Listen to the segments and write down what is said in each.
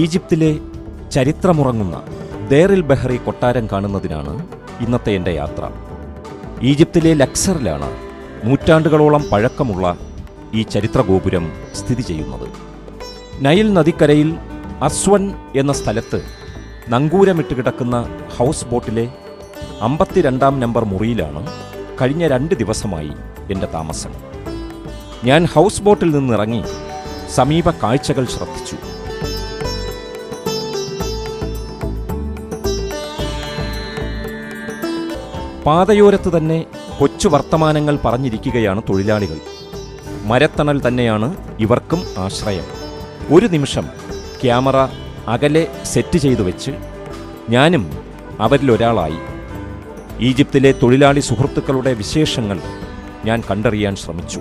ഈജിപ്തിലെ ചരിത്രമുറങ്ങുന്ന ദേറിൽ ബെഹറി കൊട്ടാരം കാണുന്നതിനാണ് ഇന്നത്തെ എന്റെ യാത്ര. ഈജിപ്തിലെ ലക്സറിലാണ് നൂറ്റാണ്ടുകളോളം പഴക്കമുള്ള ഈ ചരിത്രഗോപുരം സ്ഥിതി ചെയ്യുന്നത്. നൈൽ നദിക്കരയിൽ അസ്വൻ എന്ന സ്ഥലത്ത് നങ്കൂരമിട്ട് കിടക്കുന്ന ഹൗസ് ബോട്ടിലെ അമ്പത്തിരണ്ടാം നമ്പർ മുറിയിലാണ് കഴിഞ്ഞ രണ്ട് ദിവസമായി എന്റെ താമസം. ഞാൻ ഹൗസ് ബോട്ടിൽ നിന്നിറങ്ങി സമീപ കാഴ്ചകൾ ശ്രദ്ധിച്ചു. പാതയോരത്ത് തന്നെ കൊച്ചു വർത്തമാനങ്ങൾ പറഞ്ഞിരിക്കുകയാണ് തൊഴിലാളികൾ. മരത്തണൽ തന്നെയാണ് ഇവർക്കും ആശ്രയം. ഒരു നിമിഷം ക്യാമറ അകലെ സെറ്റ് ചെയ്തു വെച്ച് ഞാനും അവരിലൊരാളായി ഈജിപ്തിലെ തൊഴിലാളി സുഹൃത്തുക്കളുടെ വിശേഷങ്ങൾ ഞാൻ കണ്ടറിയാൻ ശ്രമിച്ചു.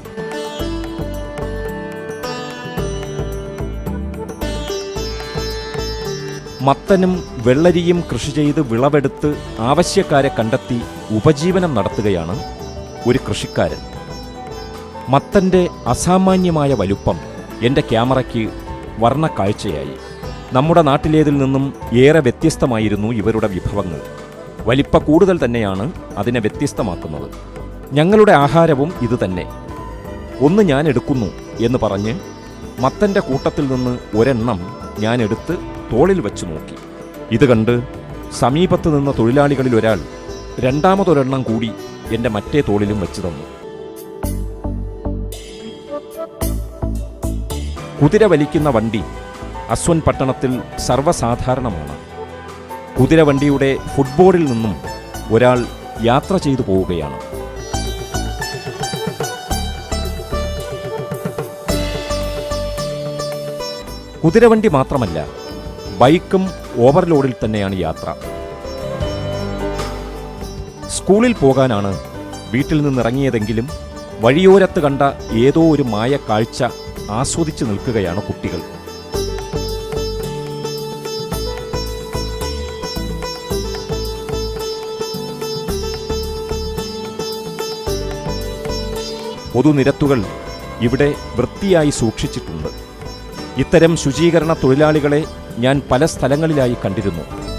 മത്തനും വെള്ളരിയും കൃഷി ചെയ്ത് വിളവെടുത്ത് ആവശ്യക്കാരെ കണ്ടെത്തി ഉപജീവനം നടത്തുകയാണ് ഒരു കൃഷിക്കാരൻ. മത്തന്റെ അസാമാന്യമായ വലുപ്പം എന്റെ ക്യാമറയ്ക്ക് വർണ കാഴ്ചയായി. നമ്മുടെ നാട്ടിലേതിൽ നിന്നും ഏറെ വ്യത്യസ്തമായിരുന്നു ഇവരുടെ വിഭവങ്ങൾ. വലിപ്പ കൂടുതൽ തന്നെയാണ് അതിനെ വ്യത്യസ്തമാക്കുന്നത്. ഞങ്ങളുടെ ആഹാരവും ഇതുതന്നെ ഒന്ന് ഞാൻ എടുക്കുന്നു എന്ന് പറഞ്ഞ് മത്തന്റെ കൂട്ടത്തിൽ നിന്ന് ഒരെണ്ണം ഞാൻ എടുത്ത് തോളിൽ വെച്ച് നോക്കി. ഇത് കണ്ട് സമീപത്ത് നിന്ന തൊഴിലാളികളിൽ ഒരാൾ രണ്ടാമതൊരെണ്ണം കൂടി എന്റെ മറ്റേ തോളിലും വെച്ച് തന്നു. കുതിര വലിക്കുന്ന വണ്ടി അസ്വൻ പട്ടണത്തിൽ സർവസാധാരണമാണ്. കുതിരവണ്ടിയുടെ ഫുട്ബോളിൽ നിന്നും ഒരാൾ യാത്ര ചെയ്തു പോവുകയാണ്. കുതിരവണ്ടി മാത്രമല്ല ബൈക്കും ഓവർലോഡിൽ തന്നെയാണ് യാത്ര. സ്കൂളിൽ പോകാനാണ് വീട്ടിൽ നിന്നിറങ്ങിയതെങ്കിലും വഴിയോരത്ത് കണ്ട ഏതോ ഒരു മായ കാഴ്ച ആസ്വദിച്ചു നിൽക്കുകയാണ് കുട്ടികൾ. പൊതുനിരത്തുകൾ ഇവിടെ വൃത്തിയായി സൂക്ഷിച്ചിട്ടുണ്ട്. ഇത്തരം ശുചീകരണ തൊഴിലാളികളെ ഞാൻ പല സ്ഥലങ്ങളിലായി കണ്ടിരുന്നു.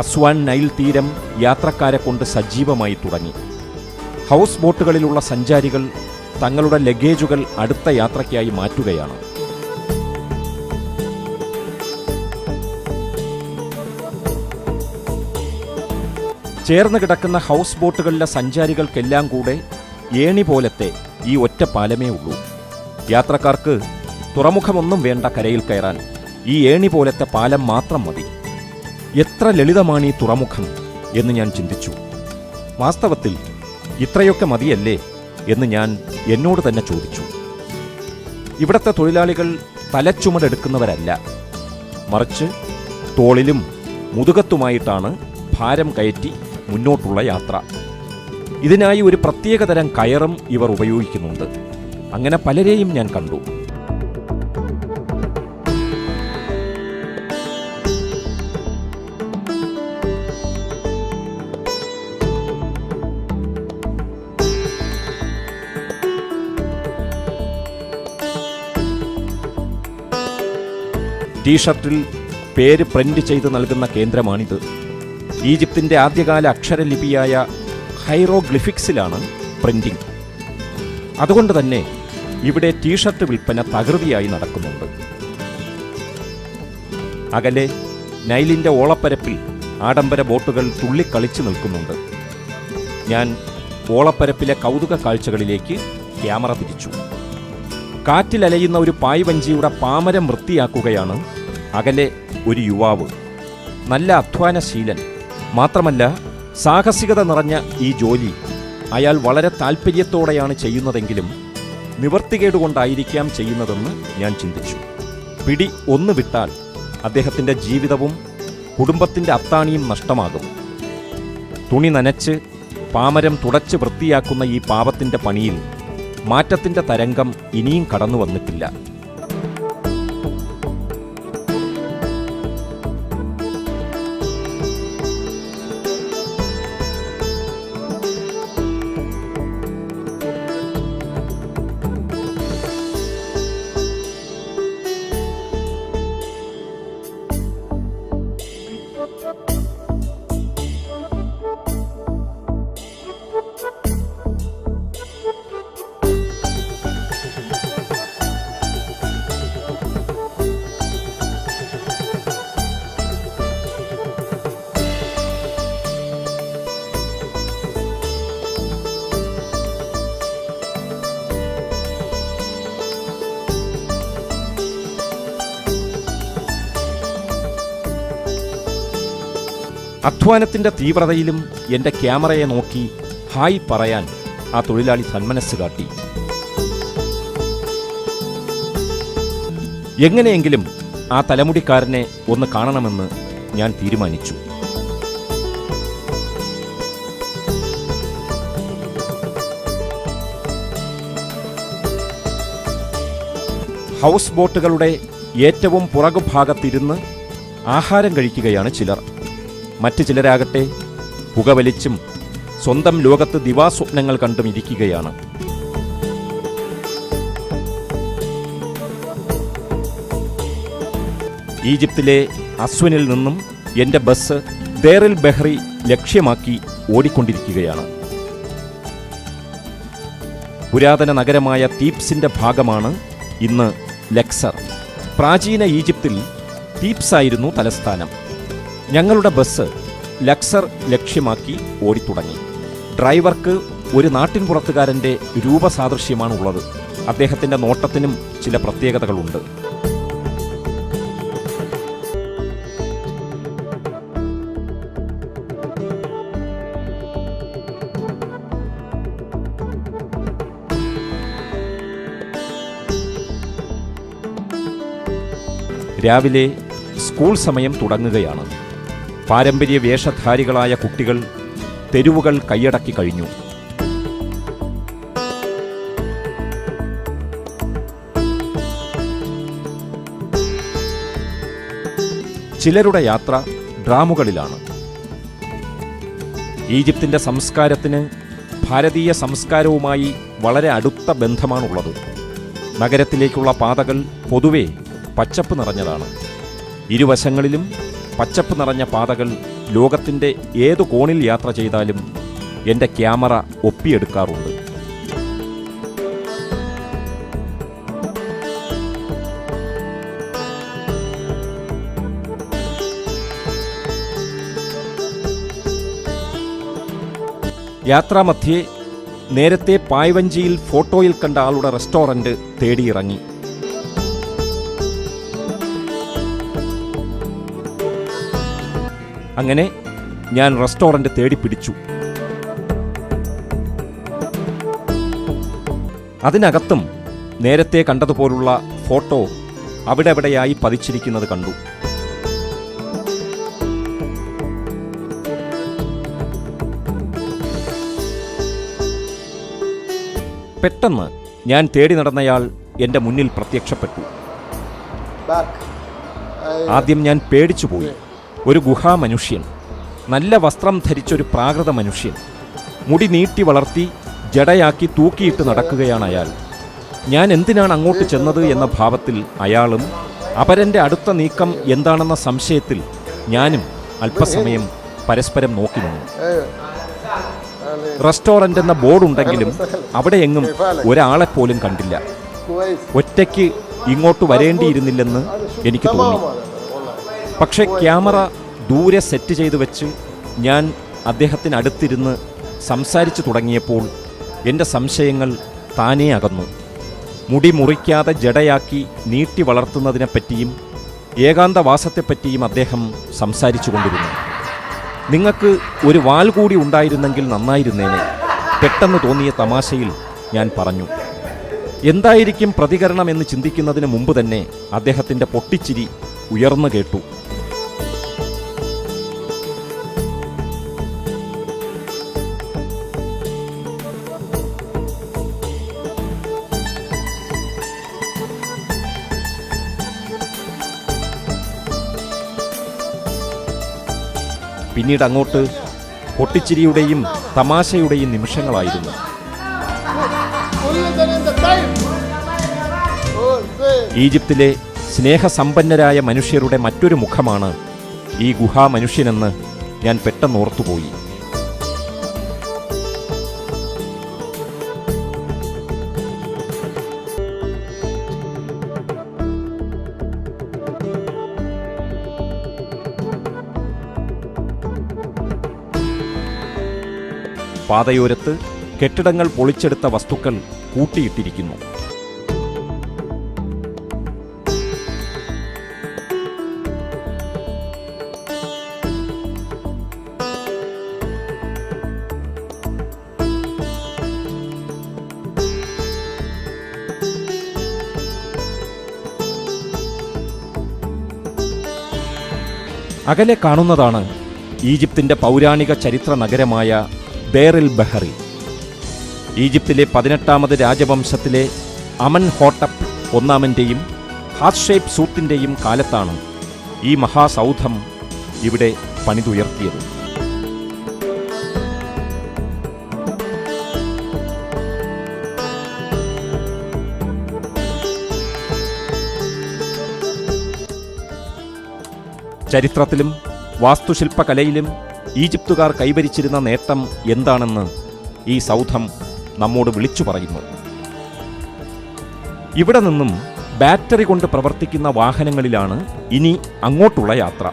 അസ്വാൻ നൈൽ തീരം യാത്രക്കാരെ കൊണ്ട് സജീവമായി തുടങ്ങി. ഹൗസ് ബോട്ടുകളിലുള്ള സഞ്ചാരികൾ തങ്ങളുടെ ലഗേജുകൾ അടുത്ത യാത്രയ്ക്കായി മാറ്റുകയാണ്. ചേർന്ന് കിടക്കുന്ന ഹൗസ് ബോട്ടുകളിലെ സഞ്ചാരികൾക്കെല്ലാം കൂടെ ഏണി പോലത്തെ ഈ ഒറ്റ പാലമേ ഉള്ളൂ. യാത്രക്കാർക്ക് തുറമുഖമൊന്നും വേണ്ട കരയിൽ കയറാൻ ഈ ഏണി പോലത്തെ പാലം മാത്രം മതി. എത്ര ലളിതമാണ് ഈ തുറമുഖം എന്ന് ഞാൻ ചിന്തിച്ചു. വാസ്തവത്തിൽ ഇത്രയൊക്കെ മതിയല്ലേ എന്ന് ഞാൻ എന്നോട് തന്നെ ചോദിച്ചു. ഇവിടത്തെ തൊഴിലാളികൾ തലച്ചുമടെടുക്കുന്നവരല്ല. മറിച്ച് തോളിലും മുതുകത്തുമായിട്ടാണ് ഭാരം കയറ്റി മുന്നോട്ടുള്ള യാത്ര. ഇതിനായി ഒരു പ്രത്യേകതരം കയറും ഇവർ ഉപയോഗിക്കുന്നുണ്ട്. അങ്ങനെ പലരെയും ഞാൻ കണ്ടു. ടീഷർട്ടിൽ പേര് പ്രിന്റ് ചെയ്ത് നൽകുന്ന കേന്ദ്രമാണിത്. ഈജിപ്തിന്റെ ആദ്യകാല അക്ഷരലിപിയായ ഹൈറോഗ്ലിഫിക്സിലാണ് പ്രിന്റിംഗ്. അതുകൊണ്ട് തന്നെ ഇവിടെ ടീഷർട്ട് വിൽപ്പന തകൃതിയായി നടക്കുന്നുണ്ട്. അകലെ നൈലിന്റെ ഓളപ്പരപ്പിൽ ആഡംബര ബോട്ടുകൾ തുള്ളിക്കളിച്ചു നിൽക്കുന്നുണ്ട്. ഞാൻ ഓളപ്പരപ്പിലെ കൗതുക കാഴ്ചകളിലേക്ക് ക്യാമറ തിരിച്ചു. കാറ്റിലലയുന്ന ഒരു പായ്വഞ്ചിയുടെ പാമരം വൃത്തിയാക്കുകയാണ് അകലെ ഒരു യുവാവ്. നല്ല അധ്വാനശീലൻ. മാത്രമല്ല സാഹസികത നിറഞ്ഞ ഈ ജോലി അയാൾ വളരെ താല്പര്യത്തോടെയാണ് ചെയ്യുന്നതെങ്കിലും നിവർത്തികേടുകൊണ്ടായിരിക്കാം ചെയ്യുന്നതെന്ന് ഞാൻ ചിന്തിച്ചു. പിടി ഒന്ന് വിട്ടാൽ അദ്ദേഹത്തിന്റെ ജീവിതവും കുടുംബത്തിന്റെ അത്താണിയും നഷ്ടമാകും. തുണി നനച്ച് പാമരം തുടച്ച് വൃത്തിയാക്കുന്ന ഈ പാപത്തിന്റെ പണിയിൽ മാറ്റത്തിന്റെ തരംഗം ഇനിയും കടന്നു വന്നിട്ടില്ല അധ്വാനത്തിന്റെ തീവ്രതയിലും എന്റെ ക്യാമറയെ നോക്കി ഹായ് പറയാൻ ആ തൊഴിലാളി സന്മനസ് കാട്ടി. എങ്ങനെയെങ്കിലും ആ തലമുടിക്കാരനെ ഒന്ന് കാണണമെന്ന് ഞാൻ തീരുമാനിച്ചു. ഹൗസ് ബോട്ടുകളുടെ ഏറ്റവും പുറകുഭാഗത്തിരുന്ന് ആഹാരം കഴിക്കുകയാണ് ചിലർ. മറ്റു ചിലരാകട്ടെ പുകവലിച്ചും സ്വന്തം ലോകത്ത് ദിവാസ്വപ്നങ്ങൾ കണ്ടും ഇരിക്കുകയാണ്. ഈജിപ്തിലെ അസ്വനിൽ നിന്നും എന്റെ ബസ് ദേറിൽ ബെഹ്റി ലക്ഷ്യമാക്കി ഓടിക്കൊണ്ടിരിക്കുകയാണ്. പുരാതന നഗരമായ തീപ്സിന്റെ ഭാഗമാണ് ഇന്ന് ലക്സർ. പ്രാചീന ഈജിപ്തിൽ തീപ്സായിരുന്നു തലസ്ഥാനം. ഞങ്ങളുടെ ബസ് ലക്സർ ലക്ഷ്യമാക്കി ഓടിത്തുടങ്ങി. ഡ്രൈവർക്ക് ഒരു നാട്ടിൻ പുറത്തുകാരന്റെ രൂപസാദൃശ്യമാണ് ഉള്ളത് അദ്ദേഹത്തിന്റെ നോട്ടത്തിനും ചില പ്രത്യേകതകളുണ്ട്. രാവിലെ സ്കൂൾ സമയം തുടങ്ങുകയാണ്. പാരമ്പര്യ വേഷധാരികളായ കുട്ടികൾ തെരുവുകൾ കൈയടക്കി കഴിഞ്ഞു. ചിലരുടെ യാത്ര ഡ്രാമുകളിലാണ്. ഈജിപ്തിന്റെ സംസ്കാരത്തിന് ഭാരതീയ സംസ്കാരവുമായി വളരെ അടുത്ത ബന്ധമാണുള്ളത്. നഗരത്തിലേക്കുള്ള പാതകൾ പൊതുവെ പച്ചപ്പ് നിറഞ്ഞതാണ്. ഇരുവശങ്ങളിലും പച്ചപ്പ് നിറഞ്ഞ പാതകൾ ലോകത്തിന്റെ ഏതു കോണിൽ യാത്ര ചെയ്താലും എന്റെ ക്യാമറ ഒപ്പിയെടുക്കാറുണ്ട്. യാത്രാമധ്യേ നേരത്തെ പായ്വഞ്ചിയിൽ ഫോട്ടോയിൽ കണ്ട ആളുടെ റെസ്റ്റോറന്റ് തേടിയിറങ്ങി. അങ്ങനെ ഞാൻ റെസ്റ്റോറന്റ് തേടി പിടിച്ചു. അതിനകത്തും നേരത്തെ കണ്ടതുപോലുള്ള ഫോട്ടോ അവിടെ അവിടെയായി പതിച്ചിരിക്കുന്നത് കണ്ടു. പെട്ടെന്ന് ഞാൻ തേടി നടന്നയാൾ എന്റെ മുന്നിൽ പ്രത്യക്ഷപ്പെട്ടു. ആദ്യം ഞാൻ പേടിച്ചുപോയി. ഒരു ഗുഹാമനുഷ്യൻ നല്ല വസ്ത്രം ധരിച്ചൊരു പ്രാകൃത മനുഷ്യൻ. മുടി നീട്ടി വളർത്തി ജടയാക്കി തൂക്കിയിട്ട് നടക്കുകയാണ് അയാൾ. ഞാൻ എന്തിനാണ് അങ്ങോട്ട് ചെന്നത് എന്ന ഭാവത്തിൽ അയാളും അപരന്റെ അടുത്ത നീക്കം എന്താണെന്ന സംശയത്തിൽ ഞാനും അല്പസമയം പരസ്പരം നോക്കി നിന്നു. റെസ്റ്റോറന്റ് എന്ന ബോർഡുണ്ടെങ്കിലും ഒരാളെ ഒരാളെപ്പോലും കണ്ടില്ല. ഒറ്റയ്ക്ക് ഇങ്ങോട്ട് വരേണ്ടിയിരുന്നില്ലെന്ന് എനിക്ക് തോന്നി. പക്ഷേ ക്യാമറ ദൂരെ സെറ്റ് ചെയ്തു വെച്ച് ഞാൻ അദ്ദേഹത്തിനടുത്തിരുന്ന് സംസാരിച്ചു തുടങ്ങിയപ്പോൾ എന്റെ സംശയങ്ങൾ താനേ അകന്നു. മുടി മുറിക്കാതെ ജടയാക്കി നീട്ടി വളർത്തുന്നതിനെപ്പറ്റിയും ഏകാന്തവാസത്തെപ്പറ്റിയും അദ്ദേഹം സംസാരിച്ചു കൊണ്ടിരുന്നു. നിങ്ങൾക്ക് ഒരു വാൽ കൂടി ഉണ്ടായിരുന്നെങ്കിൽ നന്നായിരുന്നേനെ പെട്ടെന്ന് തോന്നിയ തമാശയിൽ ഞാൻ പറഞ്ഞു. എന്തായിരിക്കും പ്രതികരണം എന്ന് ചിന്തിക്കുന്നതിന് മുമ്പ് തന്നെ അദ്ദേഹത്തിന്റെ പൊട്ടിച്ചിരി ഉയർന്നു കേട്ടു. പിന്നീട് അങ്ങോട്ട് പൊട്ടിച്ചിരിയുടെയും തമാശയുടെയും നിമിഷങ്ങളായിരുന്നു. ഈജിപ്തിലെ സ്നേഹസമ്പന്നരായ മനുഷ്യരുടെ മറ്റൊരു മുഖമാണ് ഈ ഗുഹാമനുഷ്യനെന്ന് ഞാൻ പെട്ടെന്ന് ഓർത്തുപോയി. പാതയോരത്ത് കെട്ടിടങ്ങൾ പൊളിച്ചെടുത്ത വസ്തുക്കൾ കൂട്ടിയിട്ടിരിക്കുന്നു. അകലെ കാണുന്നതാണ് ഈജിപ്തിന്റെ പൗരാണിക ചരിത്ര നഗരമായ ബേറിൽ ബഹറി. ഈജിപ്തിലെ പതിനെട്ടാമത് രാജവംശത്തിലെ അമൻ ഹോട്ടപ്പ് ഒന്നാമന്റെയും ഹാത്ഷേപ്പ് സൂത്തിന്റെയും കാലത്താണ് ഈ മഹാസൗധം ഇവിടെ പണിതുയർത്തിയത്. ചരിത്രത്തിലും വാസ്തുശില്പകലയിലും ഈജിപ്തുകാർ കൈവരിച്ചിരുന്ന നേട്ടം എന്താണെന്ന് ഈ സൗധം നമ്മോട് വിളിച്ചു പറയുന്നു. ഇവിടെ നിന്നും ബാറ്ററി കൊണ്ട് പ്രവർത്തിക്കുന്ന വാഹനങ്ങളിലാണ് ഇനി അങ്ങോട്ടുള്ള യാത്ര.